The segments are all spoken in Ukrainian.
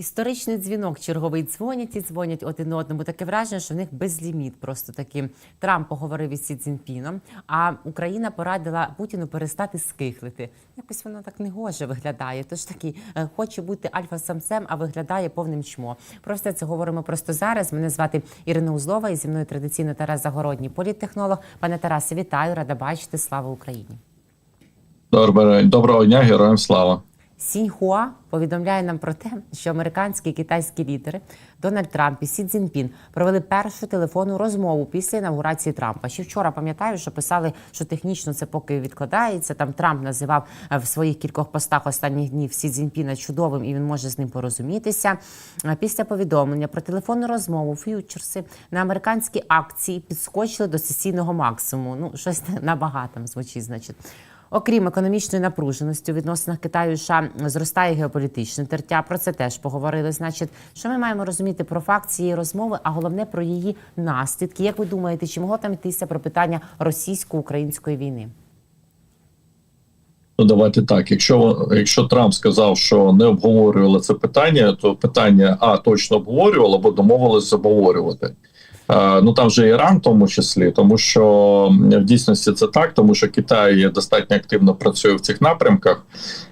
Історичний дзвінок, черговий дзвонять і дзвонять один одному. Таке враження, що в них безліміт. Просто таки Трамп поговорив із Сі Цзіньпіном, а Україна порадила Путіну перестати скихлити. Якось воно так негоже виглядає. Тож такий е, хоче бути альфа-самцем, а виглядає повним чмо. Про все це говоримо просто зараз. Мене звати Ірина Узлова, і зі мною традиційно Тарас Загородній, політтехнолог. Пане Тарасе, вітаю, рада бачити. Слава Україні. Доброго дня, героям слава. Сіньхуа повідомляє нам про те, що американські і китайські лідери Дональд Трамп і Сі Цзіньпін провели першу телефонну розмову після інаугурації Трампа. Ще вчора пам'ятаю, що писали, що технічно це поки відкладається. Там Трамп називав е, в своїх кількох постах останніх днів Сі Цзіньпіна чудовим, і він може з ним порозумітися. Е, Після повідомлення про телефонну розмову ф'ючерси на американські акції підскочили до сесійного максимуму. Ну щось набагато звучить, значить. Окрім економічної напруженості у відносинах Китаю і США зростає геополітичне тертя. Про це теж поговорили. Значить, що ми маємо розуміти про факт цієї розмови, а головне про її наслідки. Як ви думаєте, чи могло там йтися про питання російсько-української війни? Ну давайте так. Якщо якщо Трамп сказав, що не обговорювали це питання, то питання а точно обговорювали або домовились обговорювати. Е, ну там вже Іран, в тому числі, тому що в дійсності це так, тому що Китай достатньо активно працює в цих напрямках.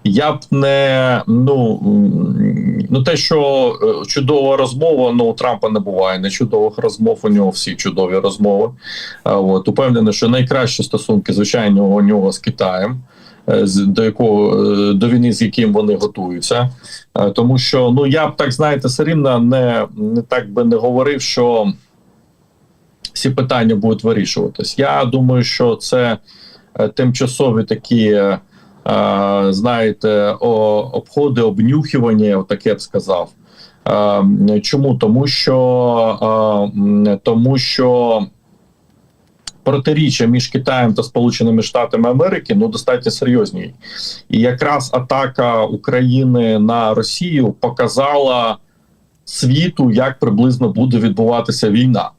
Я б не ну ну те, що е, чудова розмова, ну у Трампа не буває не чудових розмов. У нього всі чудові розмови. Е, От упевнений, що найкращі стосунки, звичайно, у нього з Китаєм. До якого до війни, з яким вони готуються, тому що ну я б так знаєте, все рівно не, не так би не говорив, що всі питання будуть вирішуватись. Я думаю, що це е, тимчасові такі, е, е, знаєте, обходи, обнюхування, так я б сказав. Чому? Тому що, тому що протиріччя між Китаєм та Сполученими Штатами Америки ну достатньо серйозні. І якраз атака України на Росію показала світу, як приблизно буде відбуватися війна.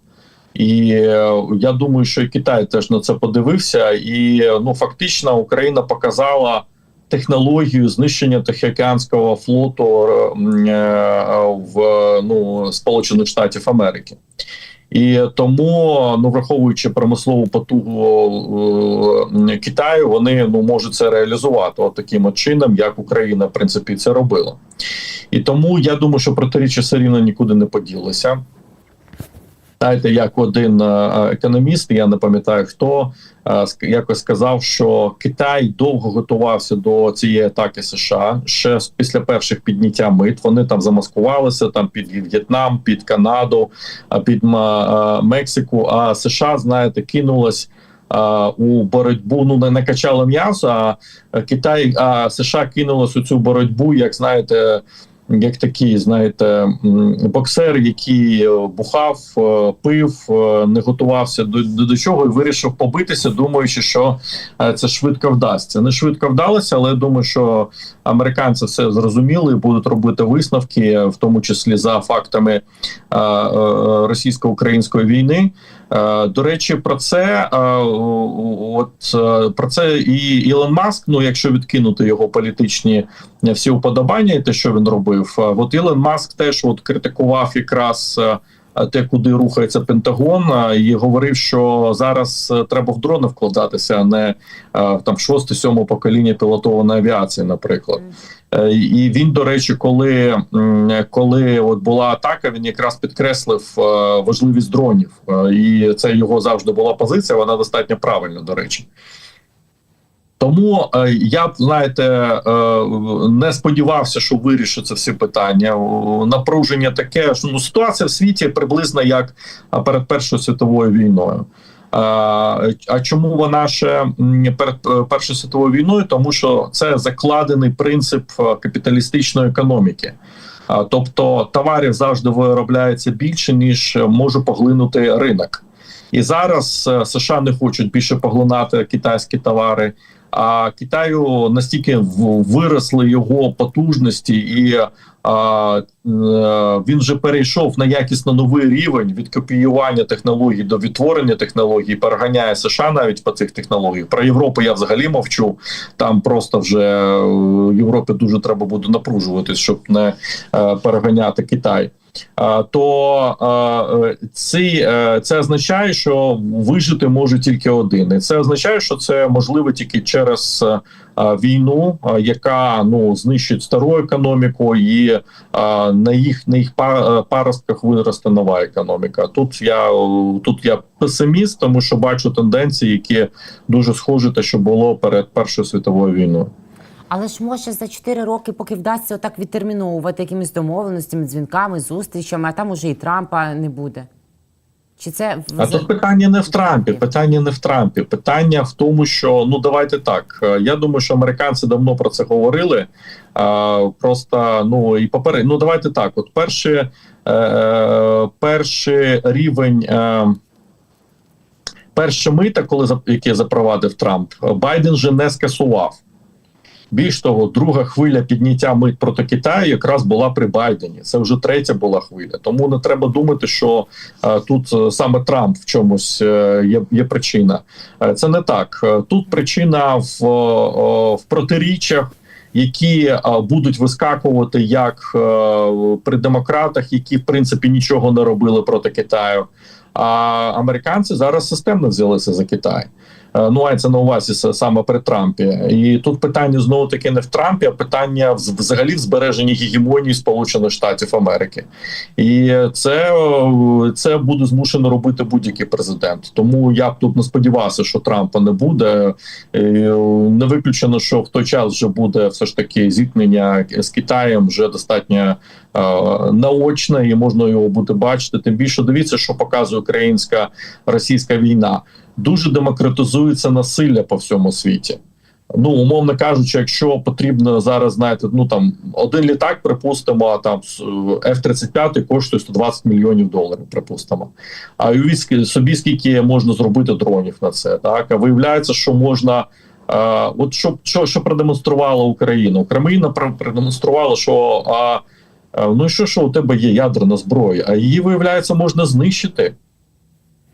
І е, я думаю, що і Китай теж на це подивився, і ну фактично Україна показала технологію знищення Тихоокеанського флоту е, в ну Сполучених Штатів Америки. І тому, ну враховуючи промислову потугу е, Китаю, вони ну можуть це реалізувати от таким от чином, як Україна в принципі це робила. І тому я думаю, що протиріччя все рівно нікуди не поділися. Знаєте, як один е, економіст, я не пам'ятаю хто е, якось сказав, що Китай довго готувався до цієї атаки США ще після перших підняття мит. Вони там замаскувалися там під В'єтнам, під Канаду, а під е, Мексику. А США, знаєте, кинулось. е, У боротьбу ну не накачало м'ясо, а е, Китай, а США кинулось у цю боротьбу, як знаєте, як такий, знаєте, боксер, який е, бухав, е, пив, е, не готувався до, до, до чого і вирішив побитися, думаючи, що це швидко вдасться. Не швидко вдалося, але я думаю, що американці все зрозуміли і будуть робити висновки, в тому числі за фактами російсько-української війни. До речі, про це от е, про це і Ілон Маск. Ну, якщо відкинути його політичні всі уподобання, і те, що він робив, е, от Ілон Маск теж от критикував якраз. Те, куди рухається Пентагон, і говорив, що зараз е, треба в дрони вкладатися, а не там шосте сьоме покоління пілотованої авіації, наприклад. Е, І він, до речі, коли, коли от була атака, він якраз підкреслив е, важливість дронів, і це його завжди була позиція. Вона достатньо правильна, до речі. Тому е, я знаєте е, не сподівався, що вирішаться всі питання. Напруження таке що, ну, ситуація в світі приблизно як перед Першою світовою війною. А, а чому вона ще перед е, Першою світовою війною? Тому що це закладений принцип е, капіталістичної економіки. Тобто товарів завжди виробляється більше ніж може поглинути ринок. І зараз е, США не хочуть більше поглинати китайські товари. А Китаю настільки виросли його потужності, і а, е, він вже перейшов на якісно новий рівень від копіювання технологій до відтворення технологій, переганяє США навіть по цих технологіях. Про Європу я взагалі мовчу. Там просто вже е, Європі дуже треба буде напружуватись, щоб не е, переганяти Китай. То е, ці, е, це означає, що вижити може тільки один, і це означає, що це можливо тільки через е, війну, яка ну знищить стару економіку, і на їх на їх па- паростках виросте нова економіка. Тут я тут я песиміст, тому що бачу тенденції, які дуже схожі те, що було перед першою світовою війною. Але ж може за 4 роки, поки вдасться отак відтерміновувати якимись домовленостями, дзвінками, зустрічами, а там уже і Трампа не буде. Чи це А тут питання не в Трампі. Питання не в Трампі. Питання в тому, що ну давайте так. е, Я думаю, що американці давно про це говорили. А, просто ну і поперед, ну давайте так. От перший, е, е, перший рівень. Е, Перше мита, коли яке запровадив Трамп, Байден же не скасував. Більш того, друга хвиля підняття мит проти Китаю якраз була при Байдені. Це вже третя була хвиля. Тому не треба думати, що е, тут е, саме Трамп в чомусь е, є, є причина. Е, це не так. Е, Тут причина в, в протиріччях. Які е, будуть вискакувати як е, при демократах, які в принципі нічого не робили проти Китаю, а американці зараз системно взялися за Китай. Е, Ну, мається на увазі саме при Трампі, і тут питання знову таки не в Трампі, а питання взагалі в збереженні гегемонії Сполучених Штатів Америки, і це, це буде змушено робити будь-який президент. Тому я б тут не сподівався, що Трампа не буде. Не виключено, що в той час вже буде все ж таки зіткнення з Китаєм вже достатньо е, наочне, і можна його буде бачити. Тим більше дивіться, що показує українська російська війна. Дуже демократизується насилля по всьому світі. Ну, умовно кажучи, якщо потрібно зараз, знаєте, ну там один літак, припустимо, а там с- F-35 коштує 120 мільйонів доларів, припустимо. А уявіть собі, скільки можна зробити дронів на це, так а виявляється, що можна. А, от що, що, що продемонструвала Україна? Україна пр- продемонструвала, що а, а, ну що, що у тебе є ядерна зброя, а її виявляється можна знищити.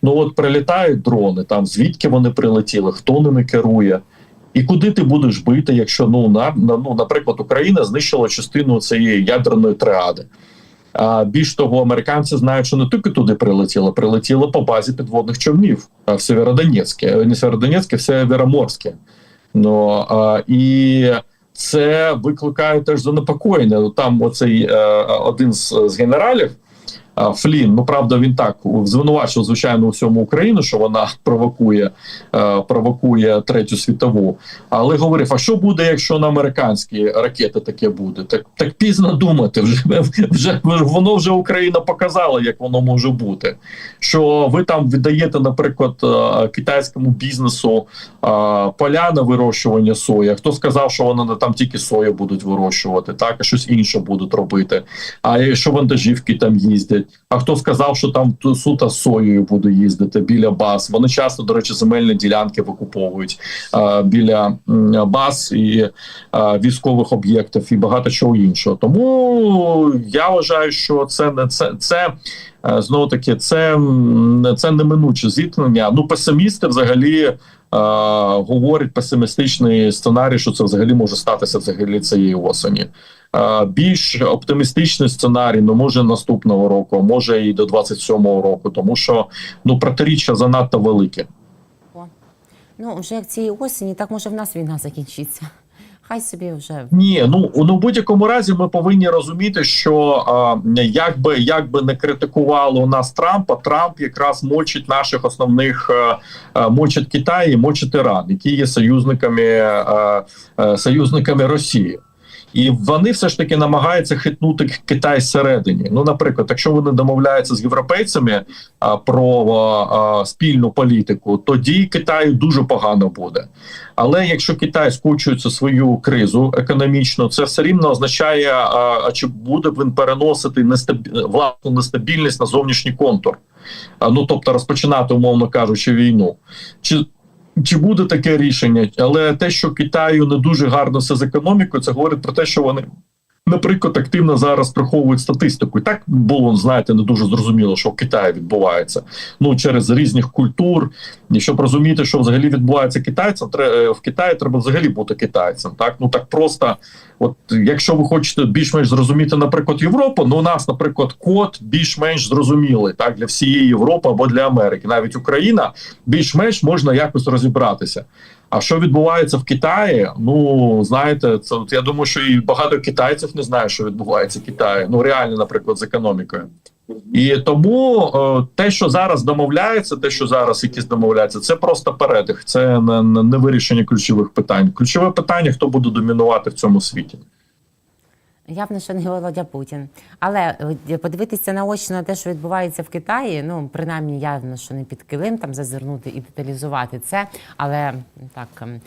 Ну от прилітають дрони, там звідки вони прилетіли, хто ними керує, і куди ти будеш бити, якщо ну на, на ну, наприклад, Україна знищила частину цієї ядерної триади. А більш того, американці знають, що не тільки туди прилетіло, прилетіло по базі підводних човнів в Сєвєродонецьке, е, не Сєвєродонецьке, в Сєвєроморське. Ну а, і це викликає теж занепокоєння. Там оцей е, один з, з генералів. Флін, ну правда, він так звинувачив звичайно у всьому Україну, що вона провокує, е, провокує третю світову. Але говорив: а що буде, якщо на американські ракети таке буде? Так так пізно думати. Вже вже воно вже Україна показала, як воно може бути. Що ви там віддаєте, наприклад, е, китайському бізнесу е, поля на вирощування сої. Хто сказав, що вони там тільки сою будуть вирощувати, так а щось інше будуть робити. А якщо вантажівки там їздять, а хто сказав, що там суто з соєю буде їздити біля баз? Вони часто, до речі, земельні ділянки викуповують е, біля баз і е, військових об'єктів і багато чого іншого. Тому я вважаю, що це не це. це е, Знову таки, це, це неминуче зіткнення. Ну, песимісти взагалі е, говорять песимістичний сценарій, що це взагалі може статися взагалі цієї осені. Е, більш оптимістичний сценарій, ну може наступного року, може і до 27-го року, тому що ну протиріччя занадто велике. ну вже як цієї осені, так може в нас війна закінчиться. Хай собі вже Ні, ну ну в будь-якому разі ми повинні розуміти, що а, як би як би не критикували у нас Трампа, Трамп якраз мочить наших основних а, а, мочить Китай і мочить Іран, які є союзниками а, а, союзниками Росії. І вони все ж таки намагаються хитнути Китай зсередині. Ну, наприклад, якщо вони домовляються з європейцями а, про а, спільну політику, тоді Китаю дуже погано буде. Але якщо Китай скочується свою кризу економічну, це все рівно означає, а, чи буде він переносити нестаб... власну нестабільність на зовнішній контур. Ну тобто розпочинати, умовно кажучи, війну. Чи чи буде таке рішення, але те, що Китаю не дуже гарно все з економікою, це говорить про те, що вони, наприклад, активно зараз приховують статистику. І так було, знаєте, не дуже зрозуміло, що в Китаї відбувається. Ну через різних культур. І щоб розуміти, що взагалі відбувається китайцям, е, в Китаї треба взагалі бути китайцем. Так ну так просто, от якщо ви хочете більш-менш зрозуміти, наприклад, Європу, ну у нас, наприклад, код більш-менш зрозумілий так для всієї Європи або для Америки, навіть Україна більш-менш можна якось розібратися. А що відбувається в Китаї? Ну знаєте, це я думаю, що і багато китайців не знає, що відбувається в Китаї. Ну реально, наприклад, з економікою. І тому е, те, що зараз домовляється, те, що зараз якісь домовляються, це просто передих, це не, не вирішення ключових питань. Ключове питання: хто буде домінувати в цьому світі. Явно, що не Володя Путін. Але е, подивитися наочно на те, що відбувається в Китаї, ну принаймні явно, що не під килим там зазирнути і деталізувати це. Але так ем,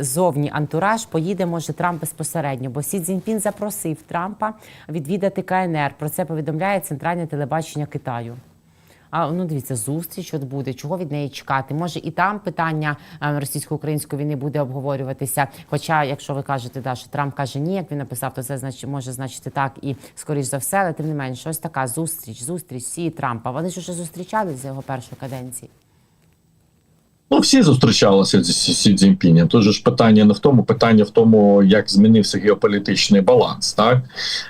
ззовні антураж поїде може Трамп безпосередньо, бо Сі Цзіньпін запросив Трампа відвідати КНР. Про це повідомляє центральне телебачення Китаю. А ну дивіться, зустріч от буде. Чого від неї чекати? Може, і там питання е, російсько-української війни буде обговорюватися. Хоча, якщо ви кажете, да, що Трамп каже ні, як він написав, то це значить може значити так і скоріш за все, але тим не менше, ось така зустріч, зустріч Сі Трампа. Вони ж уже зустрічались за його першої каденції. Ну, всі зустрічалися з Сі- Цзіньпінем. Же ж питання не в тому, питання в тому, як змінився геополітичний баланс. Так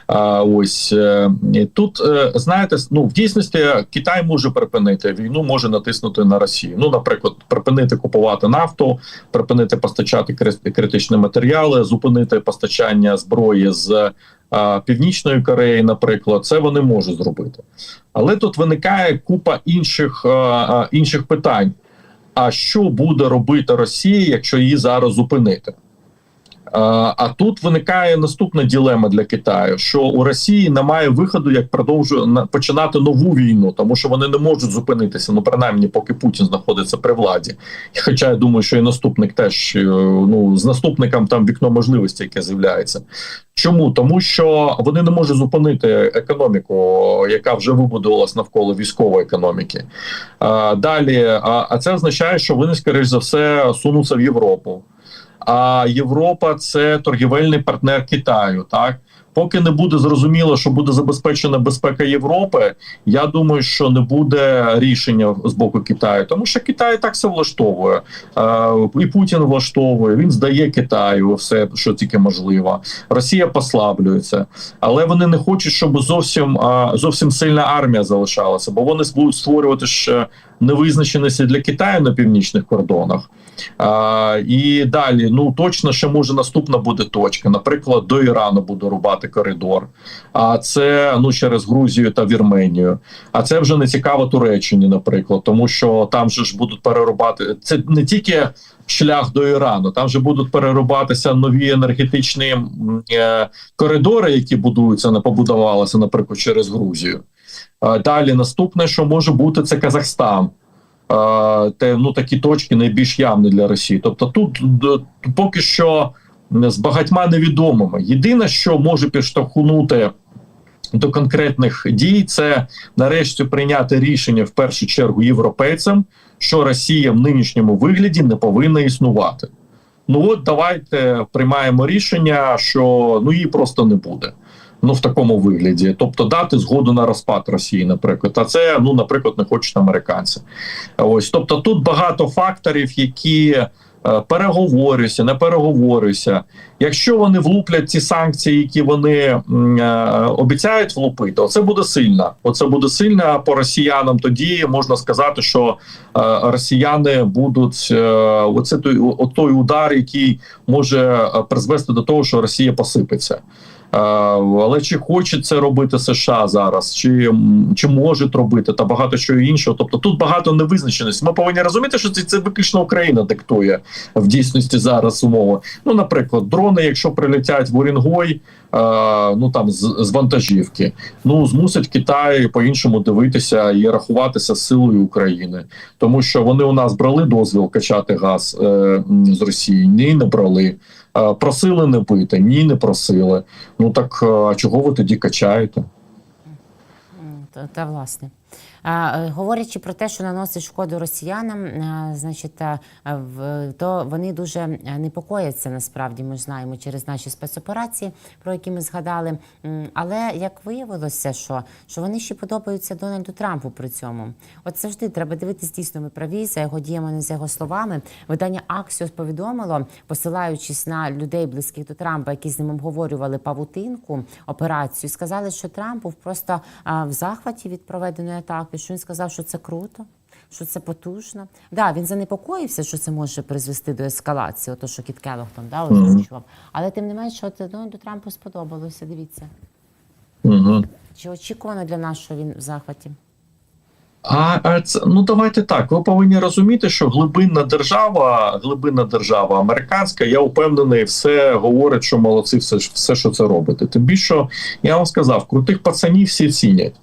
а, ось е, тут е, знаєте, ну в дійсності Китай може припинити війну, може натиснути на Росію. Ну, наприклад, припинити купувати нафту, припинити постачати кри- критичні матеріали, зупинити постачання зброї з. Північної Кореї, наприклад, це вони можуть зробити, але тут виникає купа інших, інших питань. А що буде робити Росія, якщо її зараз зупинити? А, тут виникає наступна ділема для Китаю: що у Росії немає виходу, як продовжує на- починати нову війну, тому що вони не можуть зупинитися, ну принаймні, поки Путін знаходиться при владі. Хоча я думаю, що і наступник теж е, ну з наступником там вікно можливості, яке з'являється. Чому? Тому що вони не можуть зупинити економіку, яка вже вибудувалась навколо військової економіки. А, далі, а, а це означає, що вони, скоріш за все, сунуться в Європу. А Європа це торгівельний партнер Китаю. Так, поки не буде зрозуміло, що буде забезпечена безпека Європи, я думаю, що не буде рішення з боку Китаю, тому що Китай так все влаштовує. І Путін влаштовує. Він здає Китаю все, що тільки можливо. Росія послаблюється, але вони не хочуть, щоб зовсім зовсім сильна армія залишалася, бо вони будуть створювати ще невизначеності для Китаю на північних кордонах. А, і далі, ну точно ще може наступна буде точка. Наприклад, до Ірану буде рубати коридор. А це ну через Грузію та Вірменію. А це вже не цікаво Туреччині, наприклад, тому що там же ж будуть перерубати. Це не тільки шлях до Ірану, там же будуть перерубатися нові енергетичні е, коридори, які будуються, не побудувалися, наприклад, через Грузію. А далі наступне, що може бути, це Казахстан. Е, те ну такі точки найбільш явні для Росії. Тобто, тут поки що з багатьма невідомими. Єдине, що може підштовхнути до конкретних дій, це нарешті прийняти рішення в першу чергу європейцям, що Росія в нинішньому вигляді не повинна існувати. Ну от давайте приймаємо рішення, що ну її просто не буде. Ну в такому вигляді, тобто дати згоду на розпад Росії, наприклад, а це ну, наприклад, не хочуть американці. Ось тобто тут багато факторів, які е, переговорюються, не переговорюються. Якщо вони влуплять ті санкції, які вони е, обіцяють влупити, оце буде сильно. Оце буде сильно по росіянам. Тоді можна сказати, що е, росіяни будуть оце той, о- той удар, який може призвести до того, що Росія посипеться. Е, Але чи хоче це робити США зараз, чи, чи можуть робити та багато чого іншого. Тобто тут багато невизначеності. Ми повинні розуміти, що це, це виключно Україна диктує в дійсності зараз умови. Ну, наприклад, дрони, якщо прилетять в Урінгой, е, ну там з, з вантажівки, ну змусить Китай по-іншому дивитися і рахуватися силою України, тому що вони у нас брали дозвіл качати газ е, з Росії. Ні, не брали. Е, Просили не бити, ні, не просили. Ну так е, а чого ви тоді качаєте? Та, та власне. Е, Говорячи про те, що наносить шкоду росіянам, е, значить, е, то вони дуже непокояться насправді. Ми знаємо через наші спецоперації, про які ми згадали. Але як виявилося, що, що вони ще подобаються Дональду Трампу при цьому. От завжди треба дивитись дійсно ми праві за його діями, не за його словами. Видання Аксіос повідомило, посилаючись на людей близьких до Трампа, які з ним обговорювали павутинку операцію, сказали, що Трамп був просто в захваті від проведеної атаки. Що він сказав, що це круто. Що це потужно? Да, він занепокоївся, що це може призвести до ескалації, ото що Кіт Келлог там да, озвучував. Але тим не менше, от Дональду Трампу сподобалося. Дивіться, Угу. чи очікувано для нас, що він в захваті? А, а це ну давайте так. Ви повинні розуміти, що глибинна держава, глибинна держава американська, я впевнений, все говорить, що молодці, все, все що це робите. Тим більше я вам сказав, крутих пацанів всі цінять,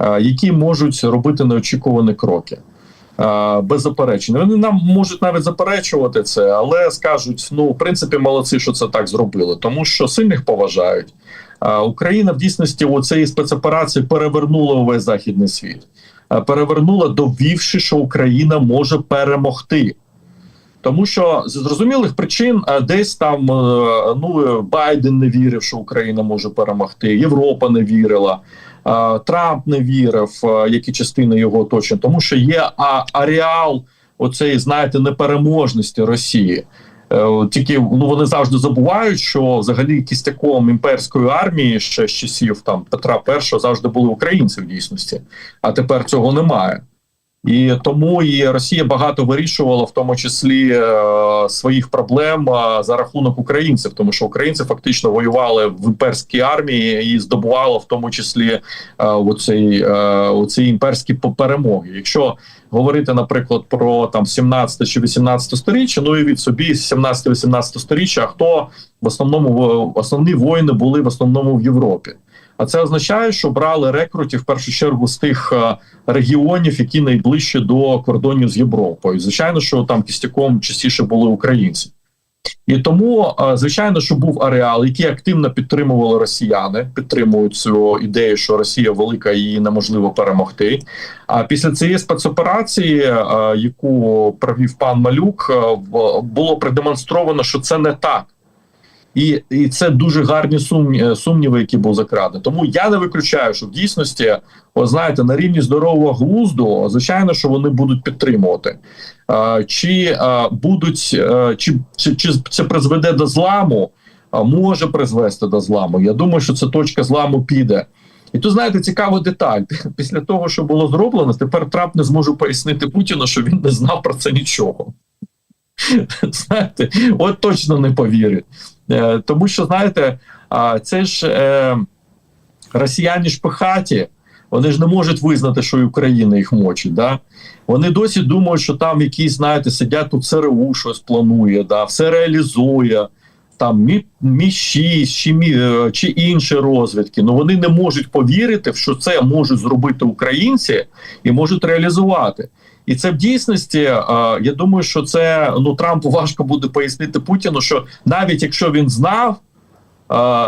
які можуть робити неочікувані кроки. Без заперечень. Вони нам можуть навіть заперечувати це, але скажуть: ну, в принципі, молодці, що це так зробили, тому що сильних поважають. Україна в дійсності у цієї спецоперації перевернула увесь західний світ. Е, перевернула, довівши, що Україна може перемогти. Тому що з зрозумілих причин е, десь там е, ну Байден не вірив, що Україна може перемогти, Європа не вірила, е, Трамп не вірив, які частини його оточення, тому що є ареал оцеї, знаєте, непереможності Росії. Е, Тільки ну вони завжди забувають, що взагалі кістяком імперської армії ще з часів там Петра І завжди були українці в дійсності, а тепер цього немає. І тому і Росія багато вирішувала, в тому числі е, своїх проблем за рахунок українців, тому що українці фактично воювали в імперській армії і здобували в тому числі е, оцей, е, оці імперські перемоги. Якщо говорити, наприклад, про там 17 чи 18 сторіччя, ну і від собі 17-18 сторіччя, а хто в основному основні воїни були в основному в Європі. А це означає, що брали рекрутів в першу чергу з тих е, регіонів, які найближче до кордонів з Європою. Звичайно, що там кістяком частіше були українці. І тому, е, звичайно, що був ареал, який активно підтримували росіяни, підтримують цю ідею, що Росія велика і неможливо перемогти. А після цієї спецоперації, е, яку провів пан Малюк, було продемонстровано, що це не так. І, і це дуже гарні сумні, сумніви, які були закрадені. Тому я не виключаю, що в дійсності, от знаєте, на рівні здорового глузду, звичайно, що вони будуть підтримувати. А, чи а, будуть, а, чи, чи, чи це призведе до зламу, а, може призвести до зламу. Я думаю, що це точка зламу піде. І тут знаєте, цікава деталь. Після того, що було зроблено, тепер Трамп не зможе пояснити Путіну, що він не знав про це нічого. Знаєте, от точно не повірить. Е, Тому що, знаєте, це ж е, росіяни ж пихаті, вони ж не можуть визнати, що і Україна їх мочить. Да? Вони досі думають, що там якісь, знаєте, сидять тут ЦРУ щось планує, да? все реалізує. Там мі, мі 6 чи, мі, е, чи інші розвідки. Ну вони не можуть повірити, що це можуть зробити українці і можуть реалізувати. І це в дійсності, е, я думаю, що це ну Трампу важко буде пояснити Путіну, що навіть якщо він знав, е,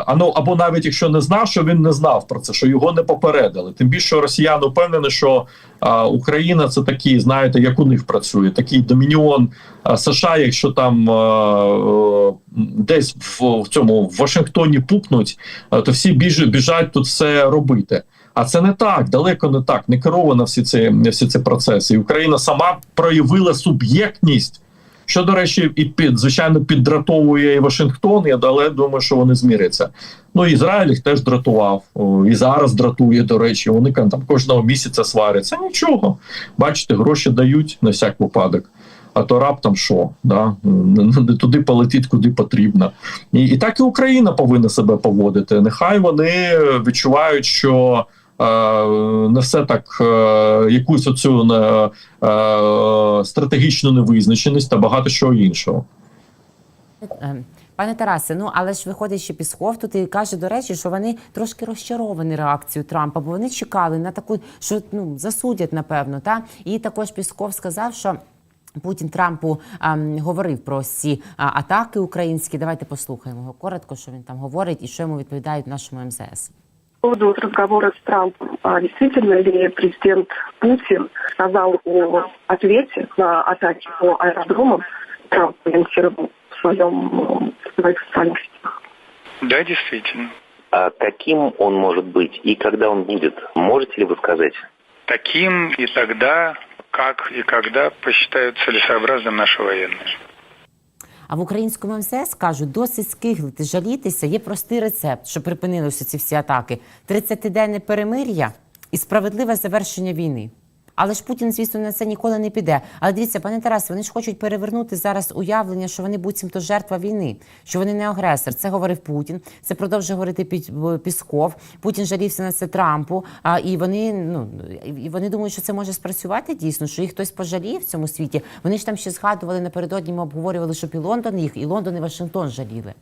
а ну або навіть якщо не знав, що він не знав про це, що його не попередили. Тим більше росіяни впевнені, що е, Україна це такий, знаєте, як у них працює, такий домініон е, США. Якщо там е, десь в, в цьому в Вашингтоні пукнуть, е, то всі біж, біжать тут все робити. А це не так, далеко не так, не керовано всі ці всі ці процеси. І Україна сама проявила суб'єктність, що, до речі, і під звичайно піддратовує і Вашингтон. Я але думаю, що вони зміряться. Ну Ізраїль їх теж дратував і зараз дратує. До речі, вони там кожного місяця сваряться. Нічого, бачите, гроші дають на всяк випадок. А то раптом що, да? не туди полетить, куди потрібно. І, і так і Україна повинна себе поводити. Нехай вони відчувають, що е, не все так, е, якусь оцю е, стратегічну невизначеність та багато чого іншого. Пане Тарасе, ну але ж виходить ще Пісков тут і каже, до речі, що вони трошки розчаровані реакцією Трампа, бо вони чекали на таку, що ну засудять, напевно. Та і також Пісков сказав, що. Путін Трампу ем, говорив про ці а, атаки українські. Давайте послухаємо його коротко, що він там говорить і що йому відповідають нашому МЗС. Поводу вот разговора с Трампом. А действительно ли президент Путин сказал о ответе на атаки по аэродромам? Трамп комментировал в, своем, в своих социальных сетях. Да, действительно. А каким он может быть и когда он будет? Можете ли вы сказать? Таким и тогда, как и когда посчитают целесообразным наши военные. А в українському МЗС кажуть, досить скиглити, жалітися. Є простий рецепт, що припинилися ці всі атаки: 30-денне перемир'я і справедливе завершення війни. Але ж Путін, звісно, на це ніколи не піде. Але дивіться, пане Тарасе, вони ж хочуть перевернути зараз уявлення, що вони буцімто жертва війни, що вони не агресор. Це говорив Путін. Це продовжує говорити Пі- Пісков. Путін жалівся на це Трампу. А і вони ну і вони думають, що це може спрацювати дійсно, що їх хтось пожаліє в цьому світі. Вони ж там ще згадували напередодні. Ми обговорювали, щоб і Лондон їх, і Лондон, і Вашингтон жаліли.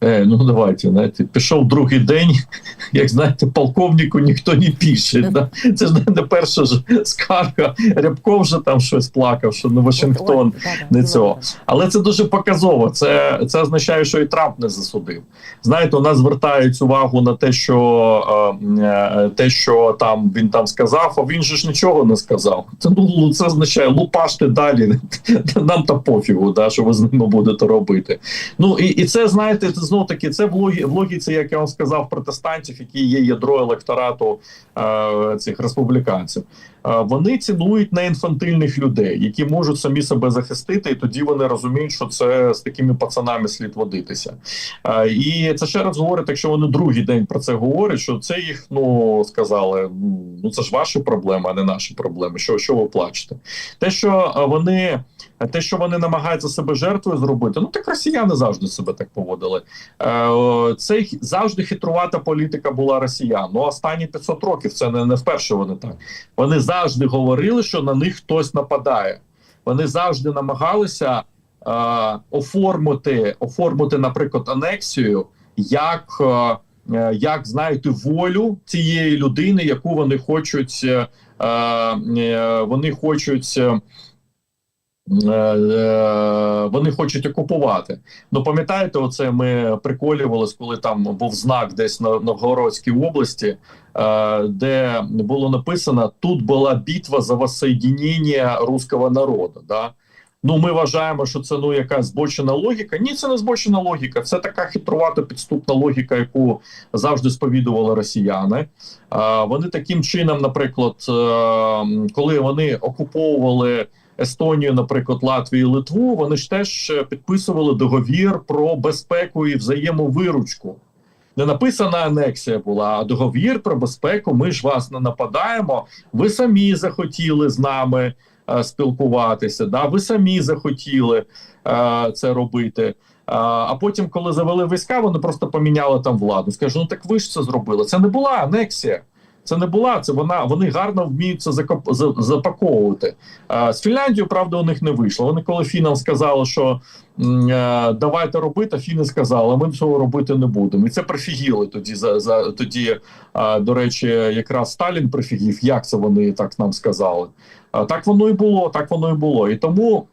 Е, ну давайте, знаєте, пішов другий день, як знаєте, полковнику ніхто не пише. Да? Це ж не перша ж скарга. Рябков вже там щось плакав, що Вашингтон От, от, да-да, не цього. Але це дуже показово. Це, це означає, що і Трамп не засудив. Знаєте, у нас звертають увагу на те, що е, е, те, що там він там сказав, а він же ж нічого не сказав. Це ну це означає лупаште далі. Нам та пофігу, да, що ви з ними будете робити. Ну і, і це знаєте, це знов таки це в логі в логіці, як я вам сказав, протестантів, які є ядро електорату е, цих республіканців. Е, вони цінують неінфантильних людей, які можуть самі себе захистити, і тоді вони розуміють, що це з такими пацанами слід водитися. Е, і це ще раз говорить, якщо вони другий день про це говорять, що це їх ну сказали. Ну це ж ваші проблеми, а не наші проблеми. Що, що ви плачете? Те, що е, вони. Те, що вони намагаються себе жертвою зробити, ну так росіяни завжди себе так поводили. Е, це завжди хитрувата політика була росіян. Ну останні 500 років це не, не вперше вони так. Вони завжди говорили, що на них хтось нападає. Вони завжди намагалися е, оформити, оформити, наприклад, анексію як, е, е, як знаєте, волю цієї людини, яку вони хочуть, е, е, вони хочуть. Е, е, Вони хочуть окупувати. Ну пам'ятаєте, оце ми приколювалися, коли там був знак десь на Новгородській області, е, де було написано: тут була битва за воссоєдінення руського народу. Да? Ну, ми вважаємо, що це ну якась збочена логіка. Ні, це не збочена логіка. Це така хитрувата підступна логіка, яку завжди сповідували росіяни. Вони таким чином, наприклад, коли вони окуповували Естонію, наприклад, Латвію, Литву, вони ж теж е, підписували договір про безпеку і взаємовиручку. Не написана анексія була, а договір про безпеку. Ми ж вас не нападаємо. Ви самі захотіли з нами е, спілкуватися. Да, ви самі захотіли е, це робити. А, а потім, коли завели війська, вони просто поміняли там владу. Скажу, ну так ви ж це зробили. Це не була анексія. Це не була. Це вона. Вони гарно вміють це запаковувати. А, з Фінляндією, правда, у них не вийшло. Вони коли фінам сказали, що е, давайте робити, фіни сказали, ми цього робити не будемо. І це прифігіли тоді. За, за тоді, а, до речі, якраз Сталін прифігів, як це вони так нам сказали. А, так воно і було, так воно і було. І тому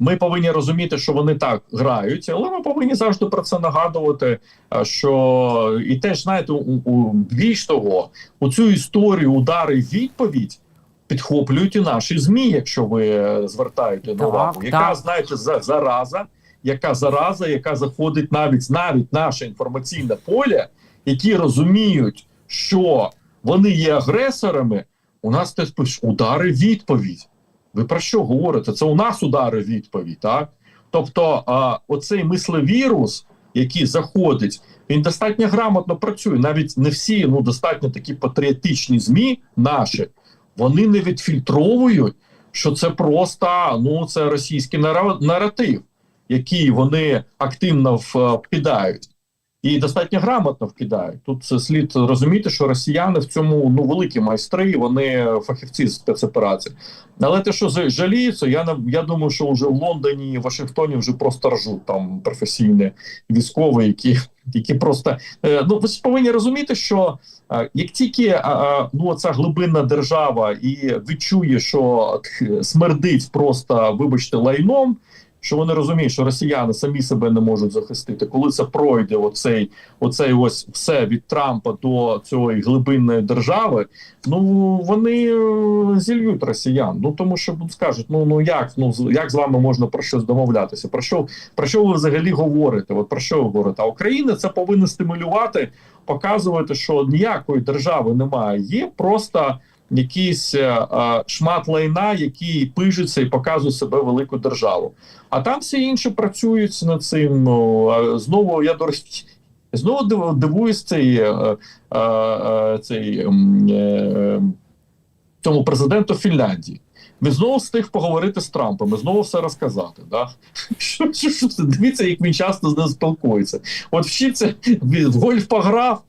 ми повинні розуміти, що вони так грають, але ми повинні завжди про це нагадувати. а, Що і теж знаєте, у, у більш того, у цю історію удари відповідь підхоплюють і наші змі, якщо ви е, звертаєте Так, увагу, яка так. знаєте за зараза, яка зараза, яка заходить навіть навіть наше інформаційне поле, які розуміють, що вони є агресорами. У нас теж удари відповідь. Ви про що говорите? Це у нас удари відповідь, так? Тобто, а, оцей мислевірус, який заходить, він достатньо грамотно працює. Навіть не всі ну достатньо такі патріотичні змі наші, вони не відфільтровують, що це просто ну це російський нара- наратив, який вони активно вкидають. І достатньо грамотно вкидають. Тут слід розуміти, що росіяни в цьому ну великі майстри, вони фахівці з спецоперацій. Але те, що жаліються, я я думаю, що вже в Лондоні Вашингтоні вже просто ржуть там професійні військові, які які просто е, ну ви повинні розуміти, що е, як тільки е, ну ця глибинна держава і відчує, що смердить просто, вибачте, лайном. Що вони розуміють, що росіяни самі себе не можуть захистити. Коли це пройде, оцей, оцей ось все від Трампа до цієї глибинної держави, ну вони е, зільють росіян. Ну тому що ну, скажуть: ну ну як ну як з вами можна про щось домовлятися? Про що про що ви взагалі говорите? От про що ви говорите? А Україна це повинна стимулювати, показувати, що ніякої держави немає. Є просто якийсь е, е, шмат лайна, який пижиться і показує себе велику державу. А там всі інші працюють над цим. Ну, знову я до знову дивуюсь цей, е, цей м, е, цьому президенту Фінляндії. Він знову встиг поговорити з Трампом, і знову все розказати. Да? Що, що, що? Дивіться, як він часто з ним спілкується. От вчиться, він в гольф пограв,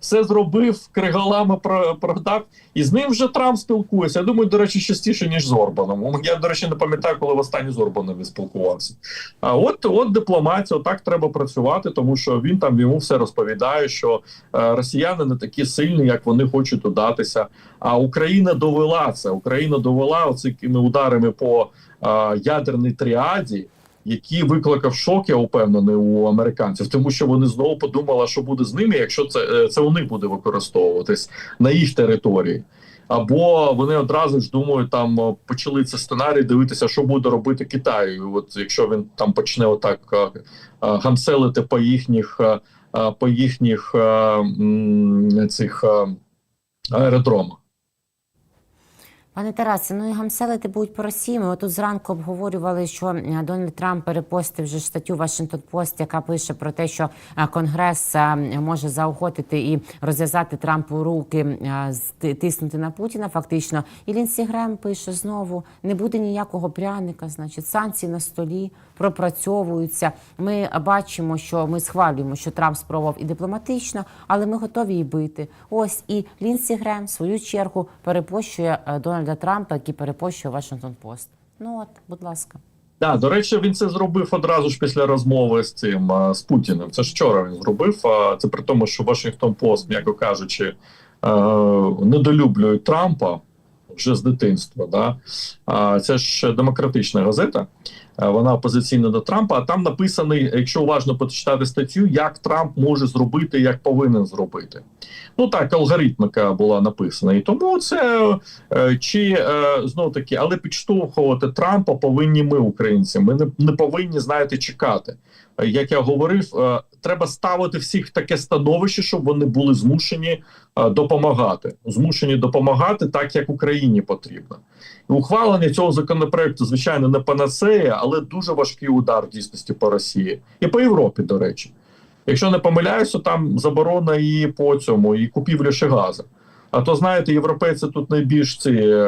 все зробив, криголами про- продав, і з ним вже Трамп спілкується. Я думаю, до речі, частіше, ніж з Орбаном. Я, до речі, не пам'ятаю, коли востаннє з Орбаном спілкувався. А от, от дипломатія, отак треба працювати, тому що він там йому все розповідає, що е, росіяни не такі сильні, як вони хочуть удатися. А Україна довела це. Україна довела оцими ударами по е, ядерній тріаді. Який викликав шок, я упевнений у американців, тому що вони знову подумали, що буде з ними, якщо це, е, це у них буде використовуватись на їх території. Або вони одразу ж думаю, там е, почали це сценарій дивитися, що буде робити Китай. От якщо він там почне отак е, гамселити по їхніх по їхніх цих аеродромах. Пане Тарасе, ну і гамселити будуть по Росії. Ми отут зранку обговорювали, що е, Дональд Трамп перепостив вже статтю Вашингтон Пост, яка пише про те, що е, Конгрес е, може заохотити і розв'язати Трампу руки, тиснути на Путіна. Фактично, і Лінсі Грем пише знову: не буде ніякого пряника, значить, санкції на столі пропрацьовуються. Ми бачимо, що ми схвалюємо, що Трамп спробував і дипломатично, але ми готові її бити. Ось і Лінсі Грем в свою чергу перепощує е, Дональда Трампа, який перепощує Вашингтон Пост. Ну от, будь ласка. Да, до речі, він це зробив одразу ж після розмови з цим з Путіним. Це ж вчора він зробив. Це при тому, що Вашингтон Пост, м'яко кажучи, недолюблює Трампа вже з дитинства. Да? Це ж демократична газета. Е, Вона опозиційна до Трампа. А там написаний, якщо уважно почитати статтю, як Трамп може зробити, як повинен зробити. Ну так, алгоритмика була написана. І тому це е, чи е, знов таки, але підштовхувати Трампа повинні ми, українці. Ми не, не повинні знаєте чекати. Як я говорив, треба ставити всіх в таке становище, щоб вони були змушені допомагати. Змушені допомагати так, як Україні потрібно. Ухвалення цього законопроекту, звичайно, не панацея, але дуже важкий удар в дійсності по Росії і по Європі, до речі. Якщо не помиляюся, там заборона і по цьому, і купівлі ще газу. А то знаєте, європейці тут найбільш ці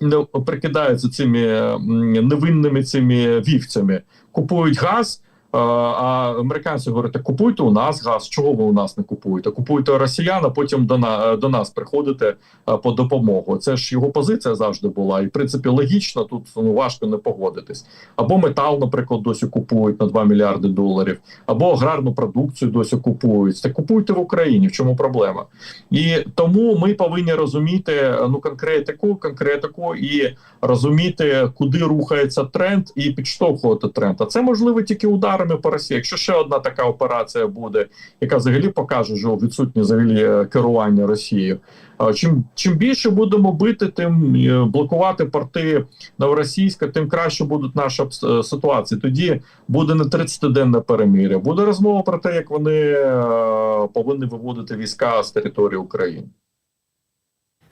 не прикидаються цими невинними цими вівцями, купують газ. Е, А американці говорять, купуйте у нас газ. Чого ви у нас не купуєте? Купуйте росіян, а потім до на до нас приходите е, по допомогу. Це ж його позиція завжди була, і в принципі логічно тут ну, важко не погодитись. Або метал, наприклад, досі купують на 2 мільярди доларів, або аграрну продукцію досі купують. Та купуйте в Україні. В чому проблема? І тому ми повинні розуміти е, ну конкретику, конкретику і розуміти, куди рухається тренд, і підштовхувати тренд. А це можливо тільки ударами по Росії. Якщо ще одна така операція буде, яка взагалі покаже, що відсутнє взагалі е, керування Росією. А Чим чим більше будемо бити, тим е, блокувати порти новоросійська, тим краще будуть е, ситуації. Тоді буде не 30-денне перемир'я, буде розмова про те, як вони е, повинні виводити війська з території України.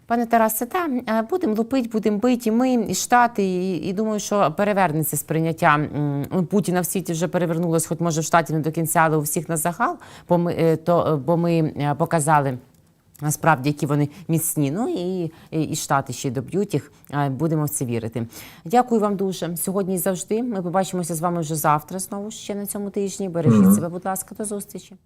Пане Тарасе, та е, будемо лупити, будемо бити. І ми, і Штати, і, і думаю, що перевернеться сприйняття м, Путіна в світі вже перевернулось, хоч може в штаті не до кінця, але у всіх на загал, бо ми, е, то, е, бо ми показали. Насправді, які вони міцні. Ну і, і, і штати ще доб'ють їх. Будемо в це вірити. Дякую вам дуже сьогодні і завжди. Ми побачимося з вами вже завтра. Знову ще на цьому тижні. Бережіть Мгм. себе, будь ласка, до зустрічі.